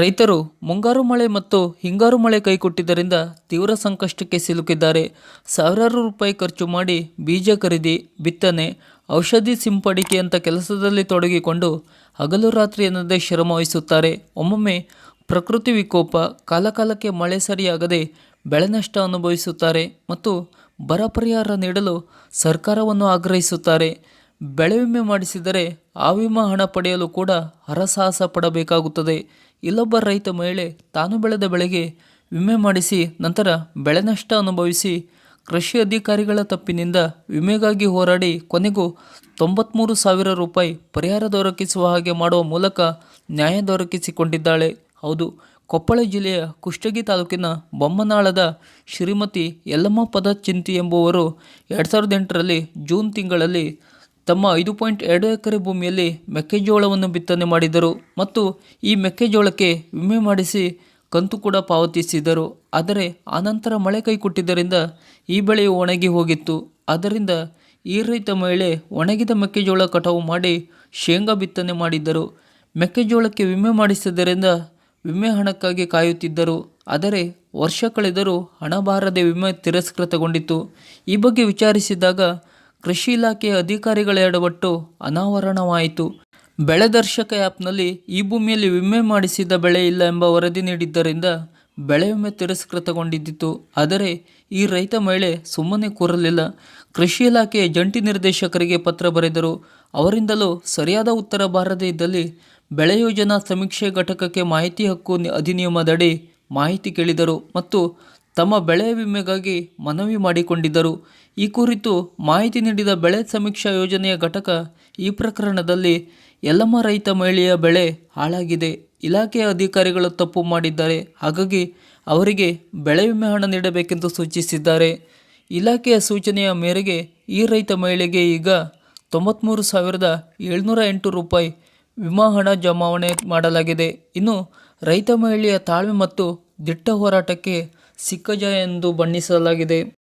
ರೈತರು ಮುಂಗಾರು ಮಳೆ ಮತ್ತು ಹಿಂಗಾರು ಮಳೆ ಕೈಕೊಟ್ಟಿದ್ದರಿಂದ ತೀವ್ರ ಸಂಕಷ್ಟಕ್ಕೆ ಸಿಲುಕಿದ್ದಾರೆ. ಸಾವಿರಾರು ರೂಪಾಯಿ ಖರ್ಚು ಮಾಡಿ ಬೀಜ ಖರೀದಿ, ಬಿತ್ತನೆ, ಔಷಧಿ ಸಿಂಪಡಿಕೆ ಅಂತ ಕೆಲಸದಲ್ಲಿ ತೊಡಗಿಕೊಂಡು ಹಗಲು ರಾತ್ರಿ ಎನ್ನದೇ ಶ್ರಮ ವಹಿಸುತ್ತಾರೆ. ಒಮ್ಮೊಮ್ಮೆ ಪ್ರಕೃತಿ ವಿಕೋಪ, ಕಾಲಕಾಲಕ್ಕೆ ಮಳೆ ಸರಿಯಾಗದೆ ಬೆಳೆ ನಷ್ಟ ಅನುಭವಿಸುತ್ತಾರೆ ಮತ್ತು ಬರ ಪರಿಹಾರ ನೀಡಲು ಸರ್ಕಾರವನ್ನು ಆಗ್ರಹಿಸುತ್ತಾರೆ. ಬೆಳೆ ವಿಮೆ ಮಾಡಿಸಿದರೆ ಆ ವಿಮಾ ಹಣ ಪಡೆಯಲು ಕೂಡ ಹರಸಾಹಸ ಪಡಬೇಕಾಗುತ್ತದೆ ಇಲ್ಲೊಬ್ಬ ರೈತ ಮಹಿಳೆ ತಾನು ಬೆಳೆದ ಬೆಳೆಗೆ ವಿಮೆ ಮಾಡಿಸಿ ನಂತರ ಬೆಳೆ ನಷ್ಟ ಅನುಭವಿಸಿ ಕೃಷಿ ಅಧಿಕಾರಿಗಳ ತಪ್ಪಿನಿಂದ ವಿಮೆಗಾಗಿ ಹೋರಾಡಿ ಕೊನೆಗೂ ತೊಂಬತ್ತ್ಮೂರು ಸಾವಿರ ರೂಪಾಯಿ ಪರಿಹಾರ ದೊರಕಿಸುವ ಹಾಗೆ ಮಾಡುವ ಮೂಲಕ ನ್ಯಾಯ ದೊರಕಿಸಿಕೊಂಡಿದ್ದಾಳೆ. ಹೌದು, ಕೊಪ್ಪಳ ಜಿಲ್ಲೆಯ ಕುಷ್ಟಗಿ ತಾಲೂಕಿನ ಬೊಮ್ಮನಾಳದ ಶ್ರೀಮತಿ ಯಲ್ಲಮ್ಮ ಪದಚಿಂತಿ ಎಂಬುವರು ಎರಡು ಸಾವಿರದ ಎಂಟರಲ್ಲಿ ಜೂನ್ ತಿಂಗಳಲ್ಲಿ ತಮ್ಮ ಐದು ಪಾಯಿಂಟ್ ಎರಡು ಎಕರೆ ಭೂಮಿಯಲ್ಲಿ ಮೆಕ್ಕೆಜೋಳವನ್ನು ಬಿತ್ತನೆ ಮಾಡಿದರು ಮತ್ತು ಈ ಮೆಕ್ಕೆಜೋಳಕ್ಕೆ ವಿಮೆ ಮಾಡಿಸಿ ಕಂತು ಕೂಡ ಪಾವತಿಸಿದರು. ಆದರೆ ಆನಂತರ ಮಳೆ ಕೈಕೊಟ್ಟಿದ್ದರಿಂದ ಈ ಬೆಳೆಯು ಒಣಗಿ ಹೋಗಿತ್ತು. ಆದ್ದರಿಂದ ಈ ರೈತ ಮಹಿಳೆ ಒಣಗಿದ ಮೆಕ್ಕೆಜೋಳ ಕಟಾವು ಮಾಡಿ ಶೇಂಗಾ ಬಿತ್ತನೆ ಮಾಡಿದ್ದರು. ಮೆಕ್ಕೆಜೋಳಕ್ಕೆ ವಿಮೆ ಮಾಡಿಸಿದ್ದರಿಂದ ವಿಮೆ ಹಣಕ್ಕಾಗಿ ಕಾಯುತ್ತಿದ್ದರು. ಆದರೆ ವರ್ಷ ಕಳೆದರೂ ಹಣ ಬಾರದೆ ವಿಮೆ ತಿರಸ್ಕೃತಗೊಂಡಿತ್ತು. ಈ ಬಗ್ಗೆ ವಿಚಾರಿಸಿದಾಗ ಕೃಷಿ ಇಲಾಖೆಯ ಅಧಿಕಾರಿಗಳ ಎಡವಟ್ಟು ಅನಾವರಣವಾಯಿತು. ಬೆಳೆ ದರ್ಶಕ ಆ್ಯಪ್ನಲ್ಲಿ ಈ ಭೂಮಿಯಲ್ಲಿ ವಿಮೆ ಮಾಡಿಸಿದ ಬೆಳೆ ಇಲ್ಲ ಎಂಬ ವರದಿ ನೀಡಿದ್ದರಿಂದ ಬೆಳೆ ವಿಮೆ ತಿರಸ್ಕೃತಗೊಂಡಿದ್ದಿತು. ಆದರೆ ಈ ರೈತ ಮಹಿಳೆ ಸುಮ್ಮನೆ ಕೂರಲಿಲ್ಲ. ಕೃಷಿ ಇಲಾಖೆಯ ಜಂಟಿ ನಿರ್ದೇಶಕರಿಗೆ ಪತ್ರ ಬರೆದರು. ಅವರಿಂದಲೂ ಸರಿಯಾದ ಉತ್ತರ ಬಾರದೇ ಇದ್ದಲ್ಲಿ ಬೆಳೆ ಯೋಜನಾ ಸಮೀಕ್ಷೆ ಘಟಕಕ್ಕೆ ಮಾಹಿತಿ ಹಕ್ಕು ಅಧಿನಿಯಮದಡಿ ಮಾಹಿತಿ ಕೇಳಿದರು ಮತ್ತು ತಮ್ಮ ಬೆಳೆ ವಿಮೆಗಾಗಿ ಮನವಿ ಮಾಡಿಕೊಂಡಿದ್ದರು. ಈ ಕುರಿತು ಮಾಹಿತಿ ನೀಡಿದ ಬೆಳೆ ಸಮೀಕ್ಷಾ ಯೋಜನೆಯ ಘಟಕ ಈ ಪ್ರಕರಣದಲ್ಲಿ ಯಲ್ಲಮ್ಮ ರೈತ ಮಹಿಳೆಯ ಬೆಳೆ ಹಾಳಾಗಿದೆ. ಇಲಾಖೆಯ ಅಧಿಕಾರಿಗಳು ತಪ್ಪು ಮಾಡಿದ್ದಾರೆ. ಹಾಗಾಗಿ ಅವರಿಗೆ ಬೆಳೆ ವಿಮೆ ಹಣ ನೀಡಬೇಕೆಂದು ಸೂಚಿಸಿದ್ದಾರೆ. ಇಲಾಖೆಯ ಸೂಚನೆಯ ಮೇರೆಗೆ ಈ ರೈತ ಮಹಿಳೆಗೆ ಈಗ ತೊಂಬತ್ತ್ಮೂರು ಸಾವಿರದ ಏಳ್ನೂರ ಎಂಟು ರೂಪಾಯಿ ವಿಮಾ ಹಣ ಜಮಾವಣೆ ಮಾಡಲಾಗಿದೆ. ಇನ್ನು ರೈತ ಮಹಿಳೆಯ ತಾಳ್ಮೆ ಮತ್ತು ದಿಟ್ಟ ಹೋರಾಟಕ್ಕೆ ಸಿಕ್ಕ ಜಯ ಎಂದು ಬಣ್ಣಿಸಲಾಗಿದೆ.